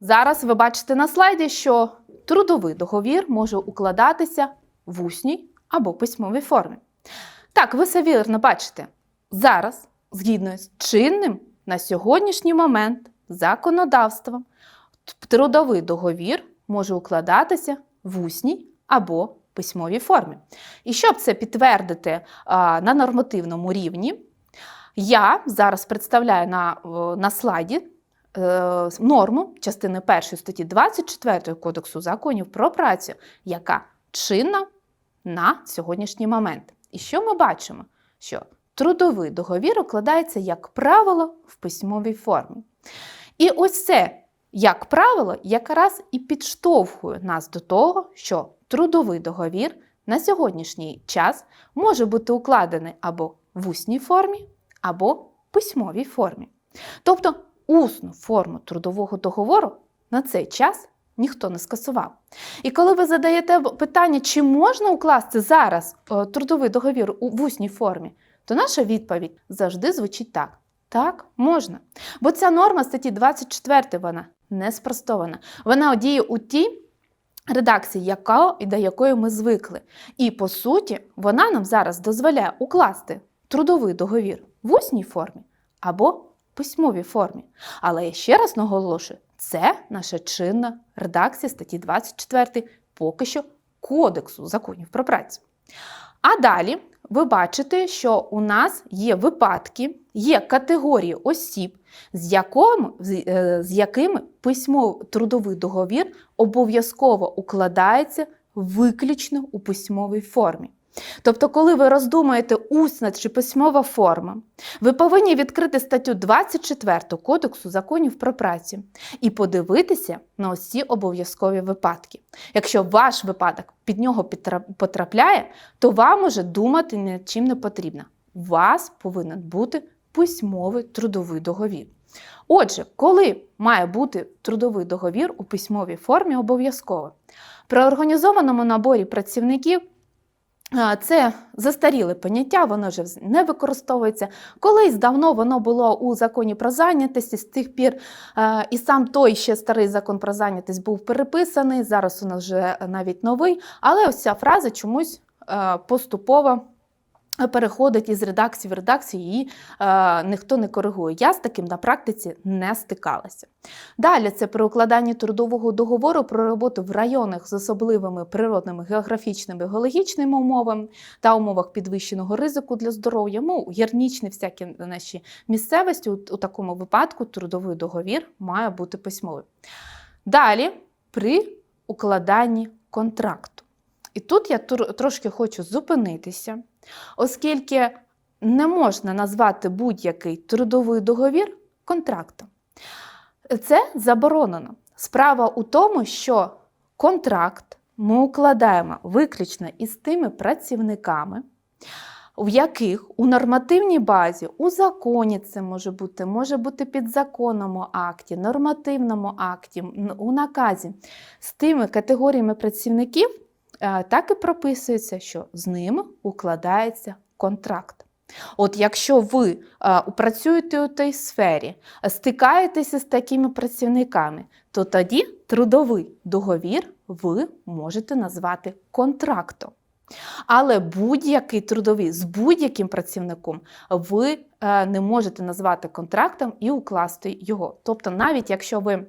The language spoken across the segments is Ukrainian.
Зараз ви бачите на слайді, що трудовий договір може укладатися в усній або письмовій формі. Так, ви все вірно бачите. Зараз, згідно з чинним на сьогоднішній момент законодавством, трудовий договір може укладатися в усній або письмовій формі. І щоб це підтвердити а, на нормативному рівні, я зараз представляю на, на слайді е, норму частини 1 статті 24 Кодексу законів про працю, яка чинна на сьогоднішній момент. І що ми бачимо? Що трудовий договір укладається, як правило, в письмовій формі. І ось це, як правило, якраз і підштовхує нас до того, що трудовий договір на сьогоднішній час може бути укладений або в усній формі, або письмовій формі. Тобто усну форму трудового договору на цей час ніхто не скасував. І коли ви задаєте питання, чи можна укласти зараз е, трудовий договір в усній формі, то наша відповідь завжди звучить так. Так, можна. Бо ця норма статті 24 вона не спростована. Вона діє у тій редакції, яка, до якої ми звикли. І по суті, вона нам зараз дозволяє укласти трудовий договір в усній формі або письмовій формі. Але я ще раз наголошую, це наша чинна редакція статті 24 поки що Кодексу законів про працю. А далі ви бачите, що у нас є випадки, є категорії осіб, з, якому, з, е, з якими письмовий трудовий договір обов'язково укладається виключно у письмовій формі. Тобто, коли ви роздумуєте усна чи письмова форма, ви повинні відкрити статтю 24 Кодексу законів про працю і подивитися на ці обов'язкові випадки. Якщо ваш випадок під нього потрапляє, то вам уже думати над чим не потрібно. У вас повинен бути письмовий трудовий договір. Отже, коли має бути трудовий договір у письмовій формі обов'язково? При організованому наборі працівників Це застаріле поняття, воно вже не використовується. Колись давно воно було у законі про зайнятість, з тих пір і сам той ще старий закон про зайнятість був переписаний. Зараз у нас вже навіть новий, але ось ця фраза чомусь поступово. Переходить із редакції в редакцію, її е, ніхто не коригує. Я з таким на практиці не стикалася. Далі це при укладанні трудового договору про роботу в районах з особливими природними, географічними, геологічними умовами та умовах підвищеного ризику для здоров'я. Ну, гірнічні всякі наші місцевості. У, у такому випадку трудовий договір має бути письмовий. Далі при укладанні контракту. І тут я трошки хочу зупинитися, оскільки не можна назвати будь-який трудовий договір контрактом. Це заборонено. Справа у тому, що контракт ми укладаємо виключно із тими працівниками, в яких у нормативній базі, у законі це може бути, може бути підзаконному акті, нормативному акті, у наказі, з тими категоріями працівників так і прописується, що з ними укладається контракт. От якщо ви е, працюєте у тій сфері, е, стикаєтеся з такими працівниками, то тоді трудовий договір ви можете назвати контрактом. Але будь-який трудовий з будь-яким працівником ви е, не можете назвати контрактом і укласти його. Тобто, навіть якщо ви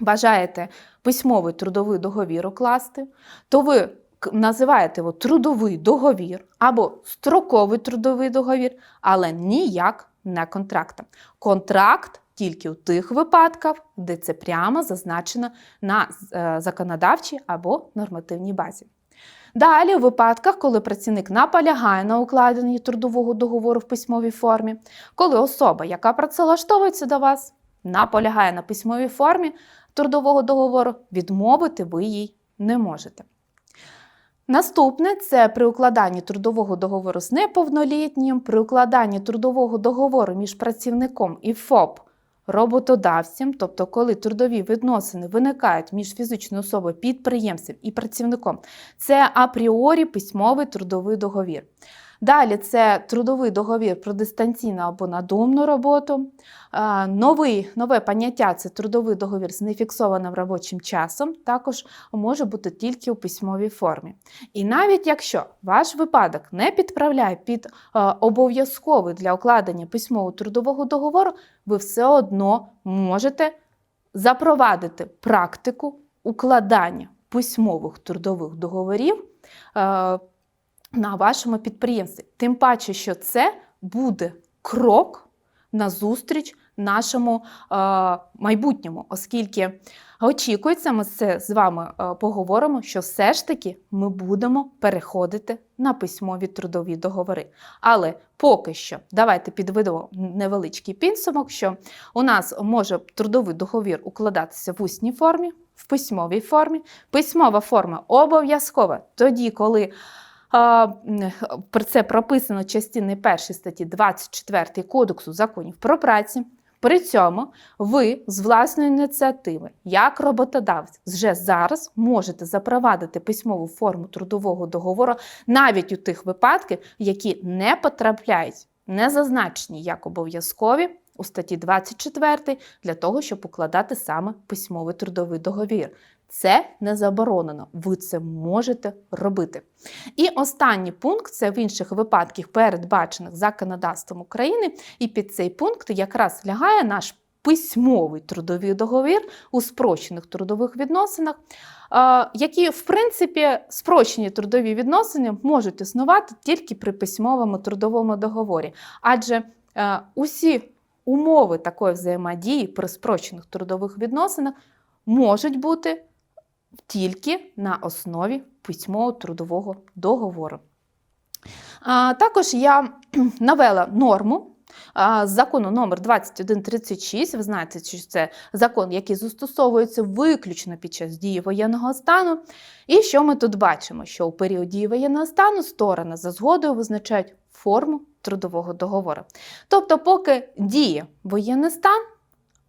бажаєте письмовий трудовий договір укласти, то ви називаєте його трудовий договір або строковий трудовий договір, але ніяк не контрактом. Контракт тільки у тих випадках, де це прямо зазначено на е, законодавчій або нормативній базі. Далі, у випадках, коли працівник наполягає на укладенні трудового договору в письмовій формі, коли особа, яка працевлаштовується до вас, наполягає на письмовій формі трудового договору, відмовити ви їй не можете. Наступне це при укладанні трудового договору з неповнолітнім, при укладанні трудового договору між працівником і ФОП роботодавцем, тобто коли трудові відносини виникають між фізичною особою, підприємцем і працівником, це апріорі письмовий трудовий договір. Далі це трудовий договір про дистанційну або надомну роботу. Новий, нове поняття це трудовий договір з нефіксованим робочим часом, також може бути тільки у письмовій формі. І навіть якщо ваш випадок не підправляє під обов'язковий для укладення письмового трудового договору, ви все одно можете запровадити практику укладання письмових трудових договорів на вашому підприємстві. Тим паче, що це буде крок назустріч нашому е, майбутньому, оскільки очікується, ми це з вами е, поговоримо, що все ж таки ми будемо переходити на письмові трудові договори. Але поки що давайте підведемо невеличкий підсумок, що у нас може трудовий договір укладатися в усній формі, в письмовій формі. Письмова форма обов'язкова тоді, коли про це прописано частини 1 статті 24 Кодексу законів про працю. При цьому ви з власної ініціативи, як роботодавець, вже зараз можете запровадити письмову форму трудового договору навіть у тих випадках, які не потрапляють, не зазначені як обов'язкові у статті 24 для того, щоб укладати саме письмовий трудовий договір. Це не заборонено, ви це можете робити. І останній пункт це в інших випадках, передбачених законодавством України, і під цей пункт якраз лягає наш письмовий трудовий договір у спрощених трудових відносинах, які, в принципі, спрощені трудові відносини можуть існувати тільки при письмовому трудовому договорі. Адже е, усі умови такої взаємодії при спрощених трудових відносинах можуть бути тільки на основі письмового трудового договору. А, також я навела норму закону номер 2136. Ви знаєте, що це закон, який застосовується виключно під час дії воєнного стану. І що ми тут бачимо? Що у період дії воєнного стану сторони за згодою визначають форму трудового договору. Тобто, поки діє воєнний стан,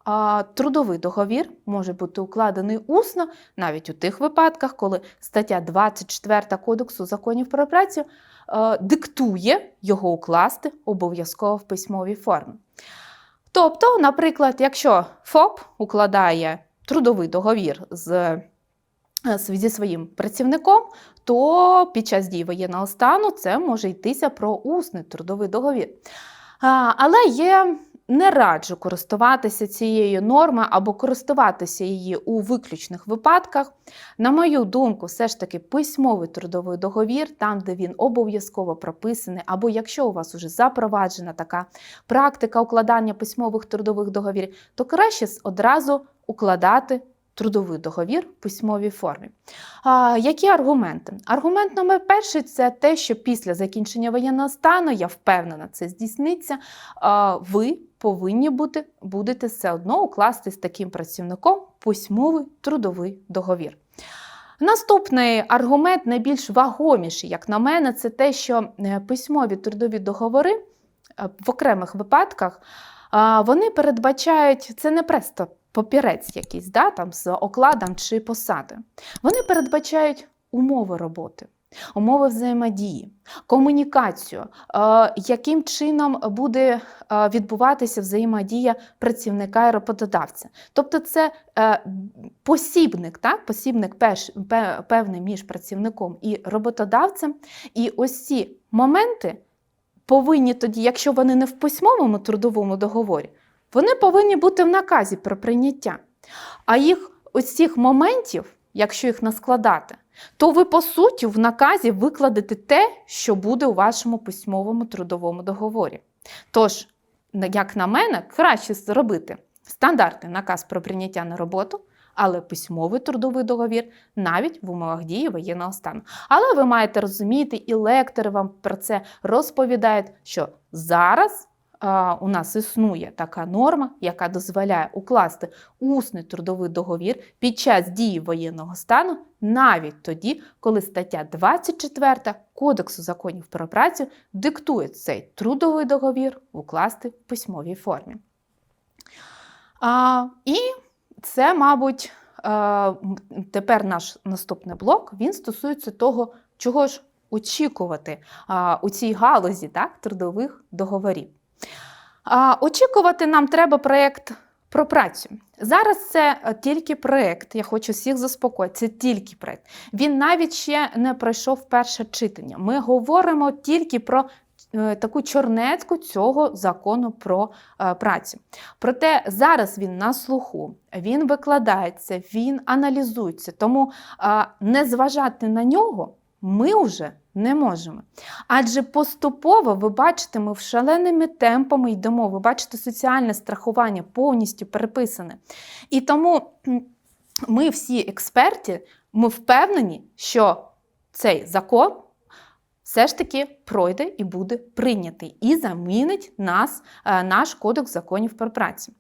а, трудовий договір може бути укладений усно навіть у тих випадках, коли стаття 24 Кодексу законів про працю е, диктує його укласти обов'язково в письмовій формі. Тобто, наприклад, якщо ФОП укладає трудовий договір з зі своїм працівником, то під час дії воєнного стану це може йтися про усний трудовий договір. Але є не раджу користуватися цією нормою або користуватися її у виключних випадках. На мою думку, все ж таки письмовий трудовий договір, там, де він обов'язково прописаний, або якщо у вас вже запроваджена така практика укладання письмових трудових договорів, то краще одразу укладати трудовий договір в письмовій формі. А, Які аргументи? Аргумент номер перший це те, що після закінчення воєнного стану, я впевнена, це здійсниться. а, Ви повинні бути, будете все одно укласти з таким працівником письмовий трудовий договір. Наступний аргумент, найбільш вагоміший, як на мене, це те, що е, письмові трудові договори е, в окремих випадках вони передбачають це не просто папірець якийсь да, там, з окладом чи посадою. Вони передбачають умови роботи. Умови взаємодії, комунікацію, е, яким чином буде е, відбуватися взаємодія працівника і роботодавця. Тобто це е, посібник, так? посібник певний між працівником і роботодавцем. І ось ці моменти повинні тоді, якщо вони не в письмовому трудовому договорі, вони повинні бути в наказі про прийняття. А їх ось цих моментів, якщо їх наскладати, то ви, по суті, в наказі викладете те, що буде у вашому письмовому трудовому договорі. Тож, як на мене, краще зробити стандартний наказ про прийняття на роботу, але письмовий трудовий договір навіть в умовах дії воєнного стану. Але ви маєте розуміти, і лектори вам про це розповідають, що зараз у нас існує така норма, яка дозволяє укласти усний трудовий договір під час дії воєнного стану, навіть тоді, коли стаття 24 Кодексу законів про працю диктує цей трудовий договір укласти в письмовій формі. А, і це, мабуть, тепер наш наступний блок він стосується того, чого ж очікувати у цій галузі так, трудових договорів? Очікувати нам треба проєкт про працю. Зараз це е, тільки проєкт, я хочу всіх заспокоїти, це тільки проєкт. Він навіть ще не пройшов перше читання. Ми говоримо тільки про е, таку чорнецьку цього закону про е, працю. Проте зараз він на слуху, він викладається, він аналізується. Тому не зважати на нього ми вже не можемо. Адже поступово, ви бачите, ми в шаленими темпами йдемо. Ви бачите, соціальне страхування повністю переписане. І тому ми всі експерти, ми впевнені, що цей закон все ж таки пройде і буде прийнятий, і замінить нас, е, наш кодекс законів про працю.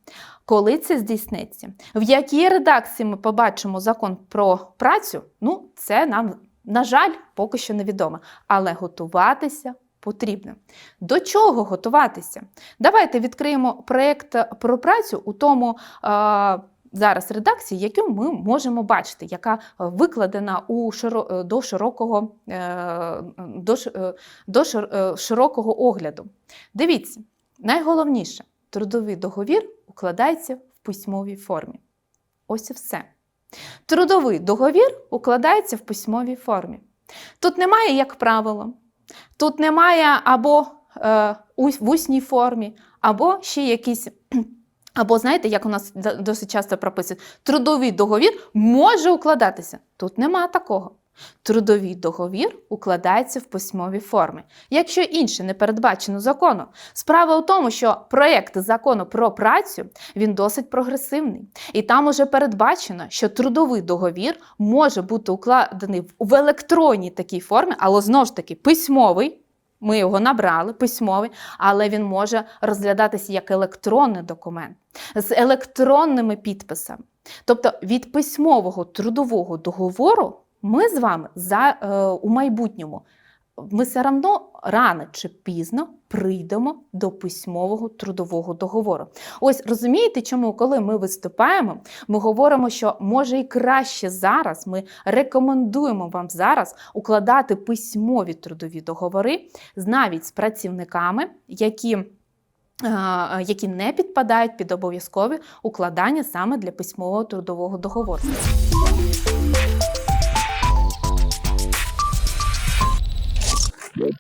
Коли це здійсниться? В якій редакції ми побачимо закон про працю? Ну, це нам, на жаль, поки що невідомо. Але готуватися потрібно. До чого готуватися? Давайте відкриємо проєкт про працю у тому. е, Зараз редакції, яку ми можемо бачити, яка викладена у широ, е, до широкого, е, до, е, до шир- широкого огляду. Дивіться, найголовніше, трудовий договір укладається в письмовій формі. Ось і все. Трудовий договір укладається в письмовій формі. Тут немає, як правило, тут немає або е, в усній формі, або ще якісь. Або знаєте, як у нас досить часто прописують, трудовий договір може укладатися. Тут нема такого. Трудовий договір укладається в письмовій формі, якщо інше не передбачено законом. Справа у тому, що проєкт закону про працю він досить прогресивний, і там уже передбачено, що трудовий договір може бути укладений в- електронній такій формі, але знову ж таки письмовий. Ми його набрали, письмовий, але він може розглядатися як електронний документ з електронними підписами. Тобто від письмового трудового договору ми з вами за, е, у майбутньому ми все одно рано чи пізно прийдемо до письмового трудового договору. Ось розумієте, чому, коли ми виступаємо, ми говоримо, що може і краще зараз. Ми рекомендуємо вам зараз укладати письмові трудові договори навіть з працівниками, які. е, Які не підпадають під обов'язкові укладання саме для письмового трудового договору. good.